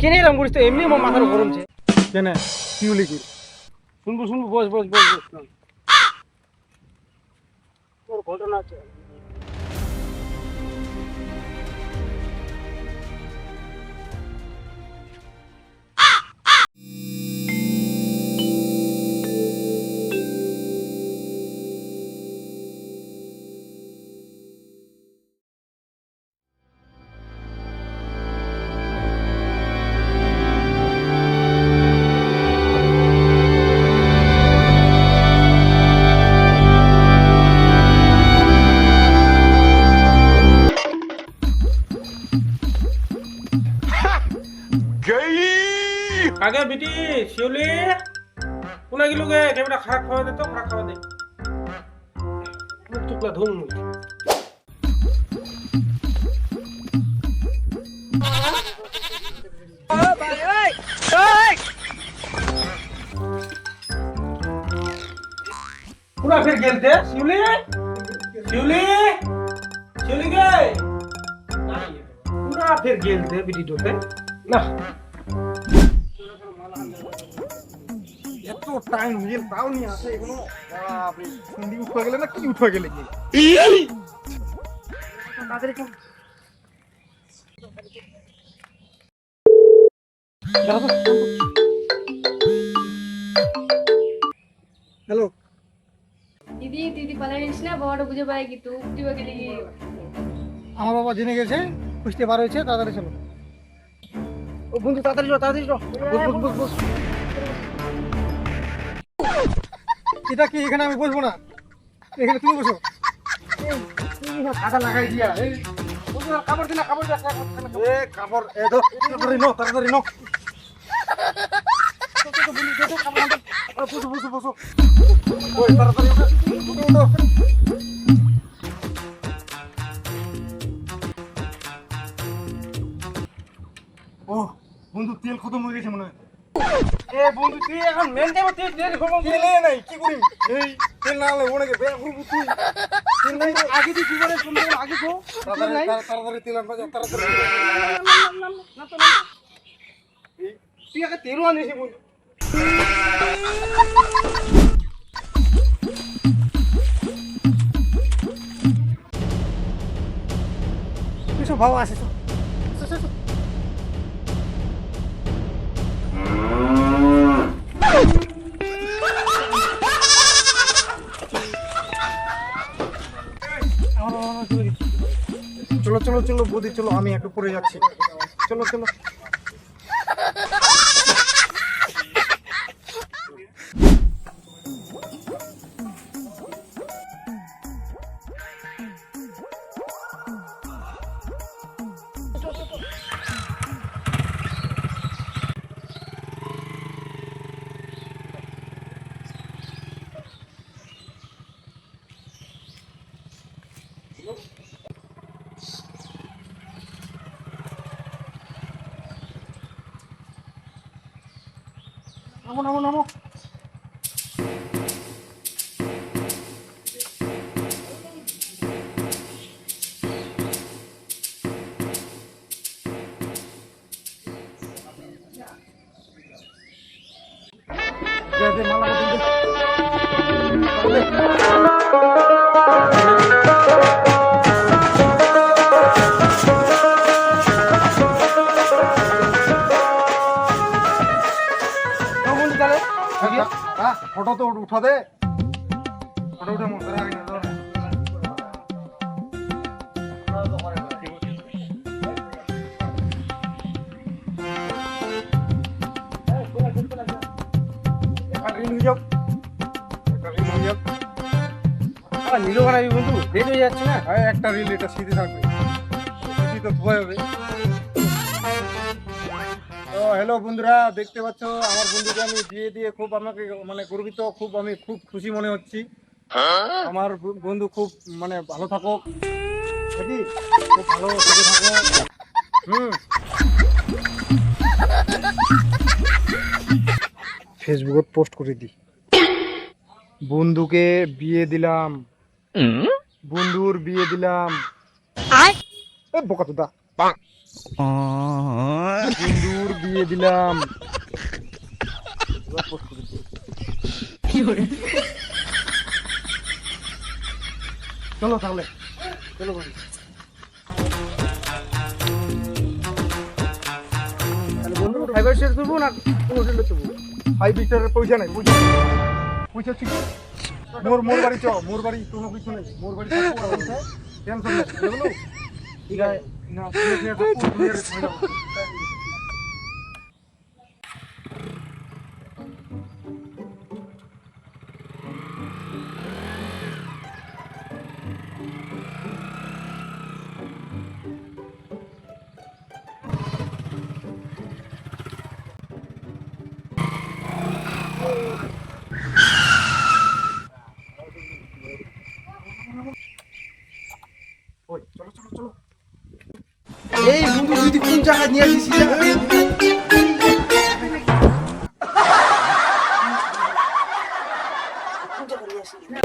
কেন এরকম করিস তো? এমনি আমার মাথার গরমছে কেন? কি হলি কি? শুনব শুনব বস বস বস বস। তোর ঘটনা আছে। আগে বিটি, শিউলি। কোনা গেলো গে? কেমটা খারাপ খাওয়া দে তো, খারাপ খাওয়া দে। মুখ টুকলা ধুম পুরা ফের খেলতে। শিউলি? শিউলি? শিউলি গে? ফের খেলতে বিটি না। এত টাইম হয়ে গেল তাও নিয়ে আসে এগুলো বাপরে সন্ধি উঠে গেলে না কি উঠে গেলে কি হ্যালো দিদি দিদি পালাই গেছিস না বাবাটা বুঝে পাই কি তুই তুই গেলি কি আমার বাবা জেনে গেছে খুঁজতে বার হয়েছে তাড়াতাড়ি চলো ও বন্ধু তাড়াতাড়ি যাও তাড়াতাড়ি যাও বস বস বস এটা কি এখানে আমি বসবো না? এখানে তুমি বসো। কাদা লাগাই দিয়া এই কাপড় দিনা কাপড় এ কাপড় এ ধর তাড়াতাড়ি। ও, বন্ধু, তেল খতম হয়ে গেছে মনে হয়। এ বন্ধু তুই এখন মেন যাব তুই তেল খবর তেলে নাই? কি করি? এই তেল না হলে ওনাকে বেয়া করব তুই। তেল নাই তো। আগে তুই কি করে শুনবি আগে তো। তাড়াতাড়ি তাড়া- তাড়াতাড়ি তেল আনবা তাড়াতাড়ি। তুই আগে তেলও আনিস বন্ধু। এসো ভালো আছে তো? চলো চলো চলো বৌদি চলো আমি একটু পরে যাচ্ছি। চলো চলো। নামো নামো নামো দে, দে, মালা ফটো তো উঠা দে। ফটো উঠে নিলো বানাবি বন্ধু হয়ে যাচ্ছে না? হ্যাঁ, একটা রিল এটা সিধে থাকবে। সিধি তো ধোয়া হবে তো হ্যালো বন্ধুরা দেখতে পাচ্ছ আমার বন্ধুকে আমি বিয়ে দিয়ে খুব আমাকে মানে গর্বিত খুব আমি খুব খুশি মনে হচ্ছি। আমার বন্ধু খুব মানে ভালো থাকো। নাকি খুব ভালো থেকে থাকো। হুম। ফেসবুকত পোস্ট করে দি বন্ধুকে বিয়ে দিলাম। বন্ধুর বিয়ে দিলাম। বোকা তো দা বন্ধুর দিয়ে দিলাম। চলো তাহলে চলো না কোনো হোটেলে দেবো ফাইভ স্টারের পয়সা নেই পয়সা নেই। পয়সা ঠিক মোর মোর বাড়ি চ মোর বাড়ি কোনো কিছু নেই। মোর বাড়ি টেনশন নেই। ঠিক আছে। না জায়গায় নিয়ে আসিস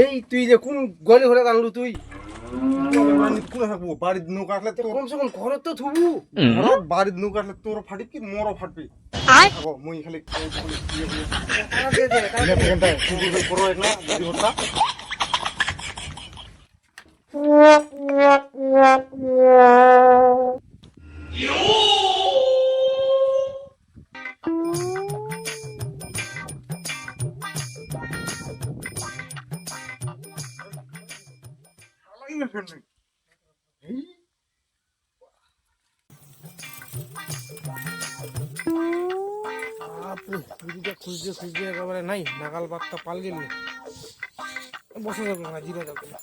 এই তুই যে কোন গলি ঘরে আনলু তুই? কোনে থাকব বাড়ির নৌকা আসলে তোর কমসে কম ঘরে তো থুবু। বাড়ির নৌকা আসলে তোর ফাটিব কি মোরও ফাটবি? মুই খালি দিদিটা খুঁজতে খুঁজতে একেবারে নাই, নাগাল বার্তা পাল গেলে। বসে যাবে না জিরা যাবে না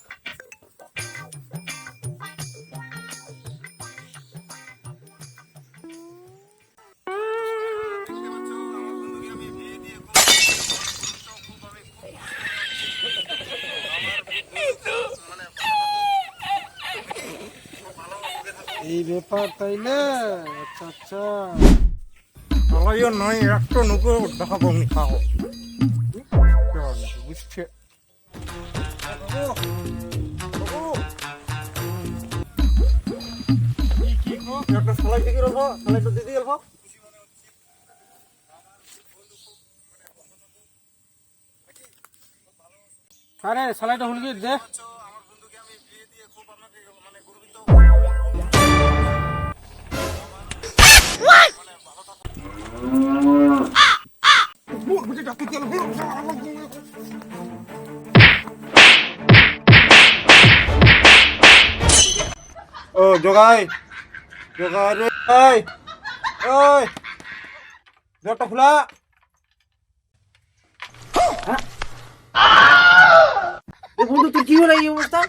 ব্যাপার তাই না আচ্ছা আচ্ছা। চালাইও নাই একটা নৌকো দেখাবো আমি খাও বুঝছে? একটা সালাই থেকে রাখো সালাইটা দিদি গেল আরে সালাইটা হল গিয়ে দে। ও জগাই। জগাই রে এই ওই দরটা খোলা। এ বন্ধু তুই কি হলো এই অবস্থা?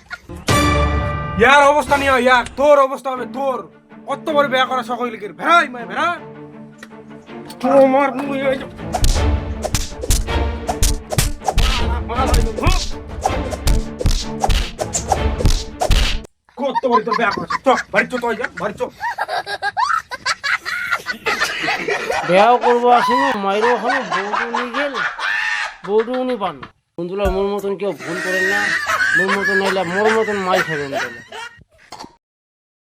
ইয়ার অবস্থা নিয়ে ইয়ার। তোর অবস্থা হবে তোর। কত বড় বেয়া করা সকল লিখে ভেড়াই মায় ভেড়া। তোমার মুই কত বড় তোর বেয়া করা চ বাড়ি চ তুই যা বাড়ি করব মায়েরও ওখানে উনি গেল বউটু উনি পান বন্ধুরা, মোর মতন কেউ ভুল করেন না, মোর মতন নাইলে মোর মতন মাই খাবেন তাহলে।